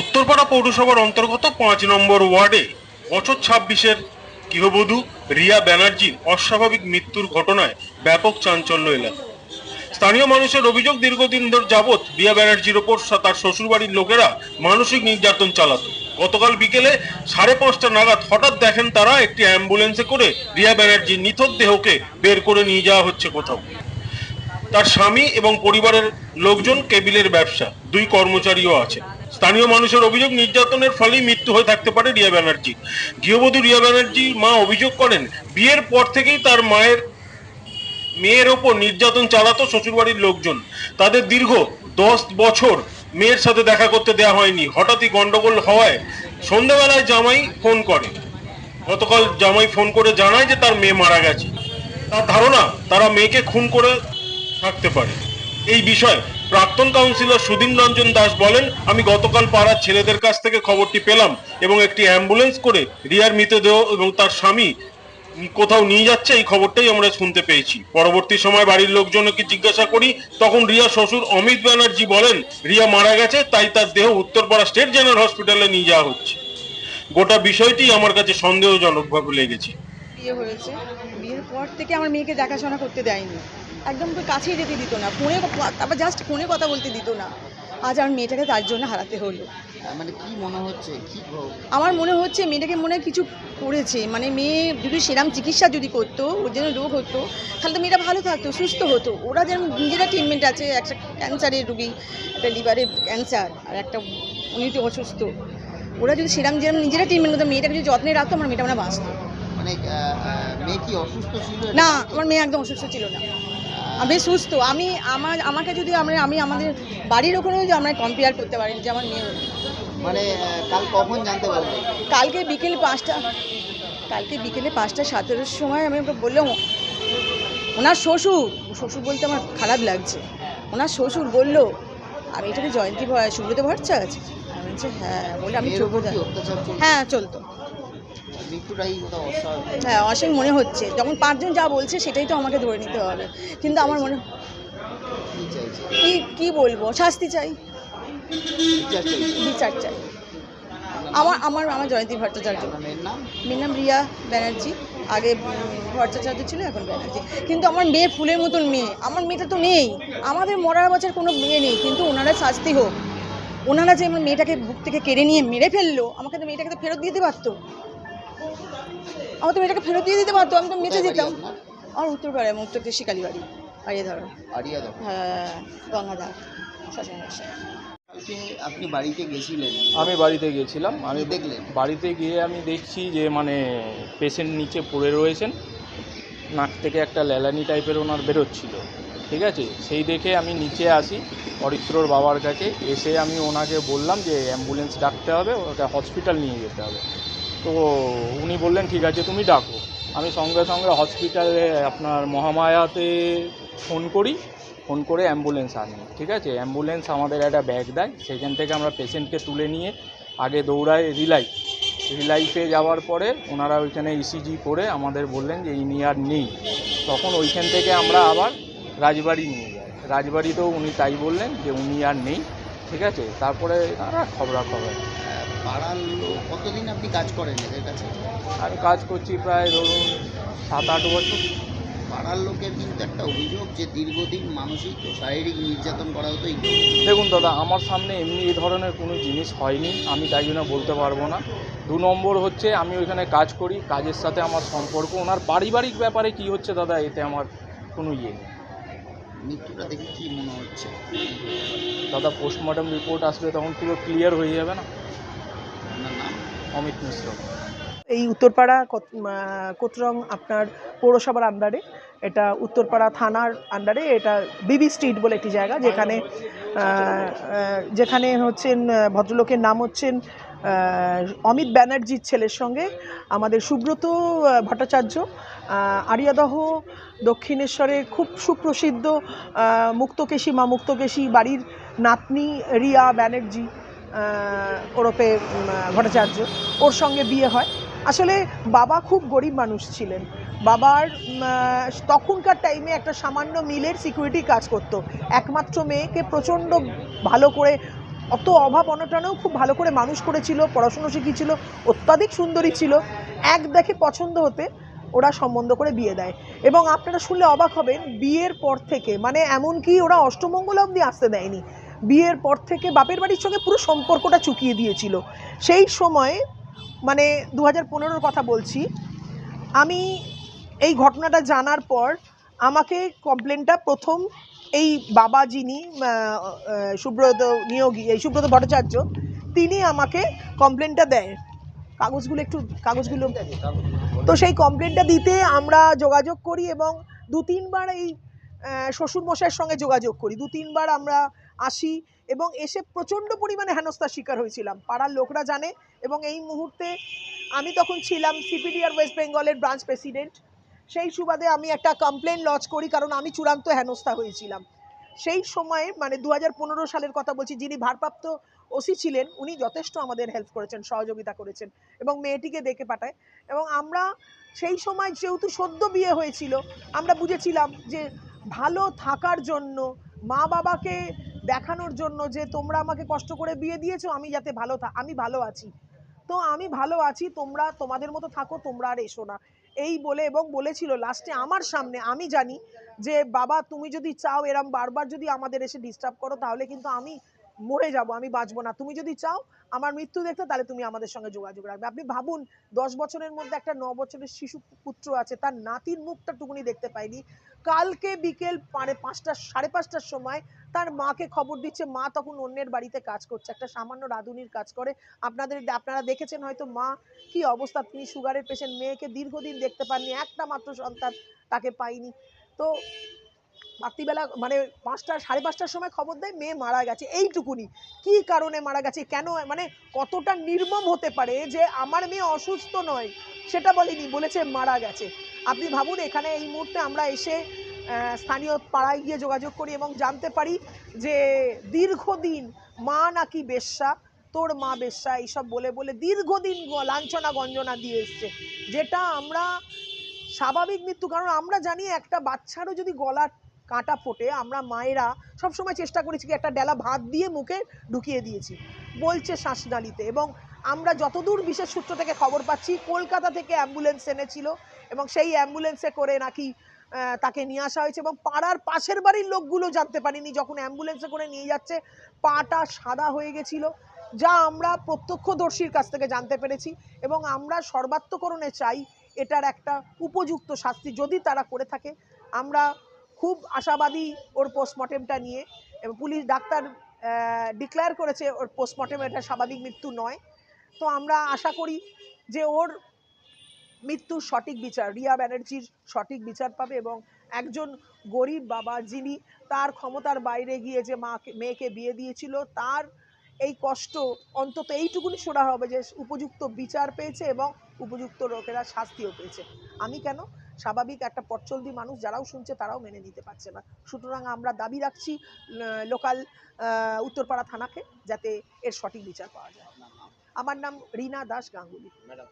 উত্তরপাড়া পৌরসভার অন্তর্গত পাঁচ নম্বর ওয়ার্ডে বছর ছাব্বিশের গৃহবধূ রিয়া ব্যানার্জির অস্বাভাবিক মৃত্যুর ঘটনায় ব্যাপক চাঞ্চল্য এলাকা। স্থানীয় মানুষের অভিযোগ, দীর্ঘদিন ধরে যাবৎ রিয়া ব্যানার্জির ওপর তার শ্বশুরবাড়ির লোকেরা মানসিক নির্যাতন চালাত। গতকাল বিকেলে সাড়ে পাঁচটা নাগাদ হঠাৎ দেখেন তারা একটি অ্যাম্বুলেন্সে করে রিয়া ব্যানার্জির নিথর দেহকে বের করে নিয়ে যাওয়া হচ্ছে কোথাও। তার স্বামী এবং পরিবারের লোকজন কেবিলের ব্যবসা, দুই কর্মচারীও আছে স্থানীয় মানুষের অভিযোগ, নির্যাতনের ফলেই মৃত্যু হয়ে থাকতে পারে রিয়া ব্যানার্জি। গৃহবধূ রিয়া ব্যানার্জির মা অভিযোগ করেন, বিয়ের পর থেকেই তার মায়ের, মেয়ের ওপর নির্যাতন চালাতো শ্বশুরবাড়ির লোকজন। তাদের দীর্ঘ দশ বছর মেয়ের সাথে দেখা করতে দেওয়া হয়নি। হঠাৎই গন্ডগোল হওয়ায় সন্ধ্যাবেলায় জামাই ফোন করে। গতকাল জামাই ফোন করে জানায় যে তার মেয়ে মারা গেছে। তার ধারণা, তারা মেয়েকে খুন করে থাকতে পারে। এই বিষয়ে প্রাক্তন কাউন্সিলর সুদীন রঞ্জন দাস বলেন, আমি গতকাল পাড়ার ছেলেদের কাছ থেকে খবরটি পেলাম এবং একটি অ্যাম্বুলেন্স করে রিয়ার মৃতদেহ এবং তার স্বামী কোথাও নিয়ে যাচ্ছে, এই খবরটাই আমরা শুনতে পেয়েছি। পরবর্তী সময় বাড়ির লোকজনকে জিজ্ঞাসা করি, তখন রিয়া শ্বশুর অমিত ব্যানার্জি বলেন, রিয়া মারা গেছে, তাই তার দেহ উত্তরপাড়া স্টেট জেনারেল হসপিটালে নিয়ে যাওয়া হচ্ছে। গোটা বিষয়টি আমার কাছে সন্দেহজনকভাবে লেগেছে। বিয়ে হয়েছে। বিয়ের পর থেকে আমার মেয়েকে দেখাশোনা করতে দেয়নি। একদম তো কাছেই যেতে দিত না। ফোনে তারপর জাস্ট ফোনে কথা বলতে দিত না। আজ আমার মেয়েটাকে তার জন্য হারাতে হলো। মানে কি মনে হচ্ছে? কি আমার মনে হচ্ছে মেয়েটাকে মনে হয় কিছু করেছে। মানে মেয়ে যদি সেরাম চিকিৎসা যদি করতো ওর জন্য রোগ হতো তাহলে তো মেয়েটা ভালো থাকতো সুস্থ হতো। ওরা যেমন নিজেরা ট্রিটমেন্ট আছে একটা ক্যান্সারের রুগী একটা লিভারের ক্যান্সার আর একটা উনি তো অসুস্থ। ওরা যদি সেরাম যেরকম নিজেরা ট্রিটমেন্ট করতো মেয়েটাকে যদি যত্নে রাখতো আমার মেয়েটা মানে বাঁচতো। মানে মেয়ে কি অসুস্থ ছিল? না আমার মেয়ে একদম অসুস্থ ছিল না। আমি সুস্থ। আমি আমার আমাকে যদি আমরা আমি আমাদের বাড়ির ওখানেও যে আমরা কম্পেয়ার করতে পারি যে আমার মেয়ে। মানে কাল কখন জানতে পারবে? কালকে বিকেল পাঁচটা কালকে বিকেলে পাঁচটা সাতেরোর সময় আমি ওকে বললাম ওনার শ্বশুর। শ্বশুর বলতে আমার খারাপ লাগছে। ওনার শ্বশুর বলল আমি এটাকে জয়ন্তী ভয় সুব্রত ভট্টাচার্য? আমি বলছি হ্যাঁ। বলে আমি চলছে? হ্যাঁ চলতো। হ্যাঁ অসীম মনে হচ্ছে। যখন পাঁচজন যা বলছে, সেটাই তো আমাকে ধরে নিতে হবে। কিন্তু আমার মনে কি কি বলব? শাস্তি চাই। বিচার চাই। আমার আমার আমার জয়ন্তী ভট্টাচার্য। মেয়ের নাম রিয়া ব্যানার্জি। আগে ভট্টাচার্য ছিল, এখন ব্যানার্জি। কিন্তু আমার মেয়ে ফুলের মতন মেয়ে। আমার মেয়েটা তো নেই। আমাদের মরার বছর কোনো মেয়ে নেই। কিন্তু ওনারা শাস্তি হোক। ওনারা যে আমার মেয়েটাকে বুক থেকে কেড়ে নিয়ে মেরে ফেলল, আমাকে তো মেয়েটাকে তো ফেরত দিতে পারতো। আমার তো এটাকে ফেরত দিয়ে দিতে পারতো আমি তো বাড়ি যেতাম? আমার উত্তরপাড়ায় উত্তর দেশি কালীবাড়ি আড়িয়ে ধরো। আরিয়া দাও হ্যাঁ গঙ্গাধার আপনি বাড়িতে গেছিলেন? আমি বাড়িতে গিয়েছিলাম আমি দেখলেন? বাড়িতে গিয়ে আমি দেখছি যে মানে পেশেন্ট নিচে পড়ে রয়েছেন। নাক থেকে একটা ল্যালানি টাইপের ওনার বেরোচ্ছিল। ঠিক আছে? সেই দেখে আমি নিচে আসি অরিত্রর বাবার কাছে। এসে আমি ওনাকে বললাম যে অ্যাম্বুলেন্স ডাকতে হবে ওকে হসপিটাল নিয়ে যেতে হবে। তো উনি বললেন, ঠিক আছে, তুমি ডাকো। আমি সঙ্গে সঙ্গে হসপিটালে আপনার মহামায়াতে ফোন করি ফোন করে অ্যাম্বুলেন্স আনি, ঠিক আছে? অ্যাম্বুলেন্স আমাদের একটা ব্যাগ দেয়, সেখান থেকে আমরা পেশেন্টকে তুলে নিয়ে আগে দৌড়াই রিলাই রিলাইফে যাওয়ার পরে ওনারা ওইখানে ইসিজি করে আমাদের বললেন যে, ইনি আর নেই। তখন ওইখান থেকে আমরা আবার রাজবাড়ি নিয়ে যাই। রাজবাড়িতেও উনি তাই বললেন যে, উনি আর নেই। ঠিক আছে? তারপরে তারা খবরাখবর। আহ, পাড়ার লোক কতদিন আপনি কাজ করেন এদের কাছে? আমি কাজ করছি প্রায় ধরুন সাত আট বছর। পাড়ার লোকের কিন্তু একটা অভিযোগ যে দীর্ঘদিন মানসিক ও শারীরিক নির্যাতন করা হতো দেখুন দাদা আমার সামনে এমনি এই ধরনের কোনো জিনিস হয়নি আমি তাই জন্য বলতে পারব না। দু নম্বর হচ্ছে আমি ওইখানে কাজ করি কাজের সাথে আমার সম্পর্ক। ওনার পারিবারিক ব্যাপারে কি হচ্ছে দাদা এতে আমার কোনো ইয়ে নেই। মৃত্যুটা দেখে কি মনে হচ্ছে? দাদা পোস্টমর্টম রিপোর্ট আসবে তখন পুরো ক্লিয়ার হয়ে যাবে না? আপনার নাম? অমিত মিশ্র। এই উত্তরপাড়া কত- কোতরং আপনার পৌরসভার আন্ডারে এটা উত্তরপাড়া থানার আন্ডারে এটা বিবি স্ট্রিট বলে একটি জায়গা যেখানে যেখানে হচ্ছেন ভদ্রলোকের নাম হচ্ছেন অমিত ব্যানার্জির ছেলের সঙ্গে আমাদের সুব্রত ভট্টাচার্য আরিয়াদহ দক্ষিণেশ্বরে খুব সুপ্রসিদ্ধ মুক্তকেশী মা মুক্তকেশী বাড়ির নাতনি রিয়া ব্যানার্জি আহ, ভট্টাচার্য ওর সঙ্গে বিয়ে হয়। আসলে বাবা খুব গরিব মানুষ ছিলেন। বাবার তখনকার টাইমে একটা সামান্য মিলের সিকিউরিটি কাজ করতো। একমাত্র মেয়েকে প্রচণ্ড ভালো করে অত অভাব অনটনেও খুব ভালো করে মানুষ করেছিল, পড়াশুনো শিখিয়েছিল, অত্যাধিক সুন্দরী ছিল, এক দেখে পছন্দ হতে ওরা সম্বন্ধ করে বিয়ে দেয়। এবং আপনারা শুনলে অবাক হবেন, বিয়ের পর থেকে মানে এমনকি ওরা অষ্টমঙ্গল অবধি আসতে দেয়নি, বিয়ের পর থেকে বাপের বাড়ির সঙ্গে পুরো সম্পর্কটা চুকিয়ে দিয়েছিল। সেই সময় মানে দু হাজার কথা বলছি, আমি এই ঘটনাটা জানার পর আমাকে কমপ্লেনটা প্রথম এই বাবা যিনি সুব্রত নিয়োগী, এই সুব্রত ভট্টাচার্য, তিনি আমাকে কমপ্লেনটা দেয়। কাগজগুলো একটু, কাগজগুলো। তো সেই কমপ্লেনটা দিতে আমরা যোগাযোগ করি এবং দু তিনবার এই শ্বশুরমশাইয়ের সঙ্গে যোগাযোগ করি। দু তিনবার আমরা আসি এবং এসে প্রচণ্ড পরিমাণে হেনস্থার শিকার হয়েছিলাম। পাড়ার লোকরা জানে এবং এই মুহূর্তে আমি তখন ছিলাম সিপিডিআর ওয়েস্ট বেঙ্গলের ব্রাঞ্চ প্রেসিডেন্ট সেই সুবাদে আমি একটা কমপ্লেন লজ করি কারণ আমি চূড়ান্ত হেনস্থা হয়েছিলাম। সেই সময়ে মানে দু হাজার পনেরো সালের কথা বলছি, যিনি ভারপ্রাপ্ত ওসি ছিলেন, উনি যথেষ্ট আমাদের হেল্প করেছেন, সহযোগিতা করেছেন এবং মেয়েটিকে দেখে পাঠায়। এবং আমরা সেই সময় যেহেতু সদ্য বিয়ে হয়েছিল, আমরা বুঝেছিলাম যে ভালো থাকার জন্য, মা বাবাকে দেখানোর জন্য যে তোমরা আমাকে কষ্ট করে বিয়ে দিয়েছ, আমি যাতে ভালো থা, আমি ভালো আছি। তো আমি ভালো আছি, তোমরা তোমাদের মতো থাকো, তোমরা আর এসো না। এই বলে এবং বলেছিল লাস্টে আমার সামনে, আমি জানি যে, বাবা, তুমি যদি চাও এরম বারবার যদি আমাদের এসে ডিস্টার্ব করো, তাহলে কিন্তু আমি মরে যাব, আমি বাঁচবো না। তুমি যদি চাও আমার মৃত্যু দেখতে, তাহলে তুমি আমাদের সঙ্গে যোগাযোগ রাখবে। আপনি ভাবুন, দশ বছরের মধ্যে একটা ন বছরের শিশু পুত্র আছে, তার নাতির মুখটা টুকুনি দেখতে পাইনি। কালকে বিকেল মানে পাঁচটা, সাড়ে পাঁচটার সময় তার মাকে খবর দিচ্ছে, মা তখন অন্যের বাড়িতে কাজ করছে, একটা সামান্য রাঁধুনির কাজ করে। আপনাদের আপনারা দেখেছেন হয়তো মা কি অবস্থা, তিনি সুগারের পেশেন্ট মেয়েকে দীর্ঘদিন দেখতে পাননি, একটা মাত্র সন্তান তাকে পাইনি। তো রাত্রিবেলা মানে পাঁচটা, সাড়ে পাঁচটার সময় খবর দেয়, মেয়ে মারা গেছে। এইটুকুনি। কি কারণে মারা গেছে? কেন? মানে কতটা নির্মম হতে পারে যে আমার মেয়ে অসুস্থ নয়? সেটা বলেনি, বলেছে মারা গেছে। আপনি ভাবুন, এখানে এই মুহূর্তে আমরা এসে স্থানীয় পাড়ায় গিয়ে যোগাযোগ করি এবং জানতে পারি যে দীর্ঘদিন মা নাকি বেশ্যা, তোর মা বেশ্যা, এইসব বলে বলে দীর্ঘদিন লাঞ্ছনা গঞ্জনা দিয়ে এসছে। যেটা আমরা স্বাভাবিক মৃত্যু, কারণ আমরা জানি একটা বাচ্চারও যদি গলা কাঁটা ফোটে, আমরা মায়েরা সবসময় চেষ্টা করেছি কি একটা ডেলা ভাত দিয়ে মুখে ঢুকিয়ে দিয়েছি। বলছে শ্বাসনালীতে এবং আমরা যতদূর বিশেষ সূত্র থেকে খবর পাচ্ছি, কলকাতা থেকে অ্যাম্বুলেন্স এনেছিল এবং সেই অ্যাম্বুলেন্সে করে নাকি তাকে নিয়ে আসা হয়েছে এবং পাড়ার পাশের বাড়ির লোকগুলো জানতে পারিনি, যখন অ্যাম্বুলেন্সে করে নিয়ে যাচ্ছে, পাটা সাদা হয়ে গেছিল, যা আমরা প্রত্যক্ষদর্শীর কাছ থেকে জানতে পেরেছি এবং আমরা সর্বাত্মকরণে চাই এটার একটা উপযুক্ত শাস্তি। যদি তারা করে থাকে, আমরা খুব আশাবাদী ওর পোস্টমর্টেমটা নিয়ে এবং পুলিশ ডাক্তার ডিক্লেয়ার করেছে ওর পোস্টমর্টেম এটা স্বাভাবিক মৃত্যু নয়। তো আমরা আশা করি যে ওর মৃত্যুর সঠিক বিচার, রিয়া ব্যানার্জির সঠিক বিচার পাবে এবং একজন গরিব বাবা যিনি তার ক্ষমতার বাইরে গিয়ে যে মাকে, মেয়েকে বিয়ে দিয়েছিল, তার এই কষ্ট অন্তত এইটুকুনি শোনা হবে যে উপযুক্ত বিচার পেয়েছে এবং উপযুক্ত লোকেরা শাস্তিও পেয়েছে। আমি কেন? স্বাভাবিক একটা পটচলদি মানুষ যারাও শুনছে তারাও মেনে নিতে পারছে না সুতরাং আমরা দাবি রাখছি লোকাল উত্তরপাড়া থানাকে যাতে এর সঠিক বিচার পাওয়া যায় আমার নাম রীনা দাস গাঙ্গুলি ম্যাডাম।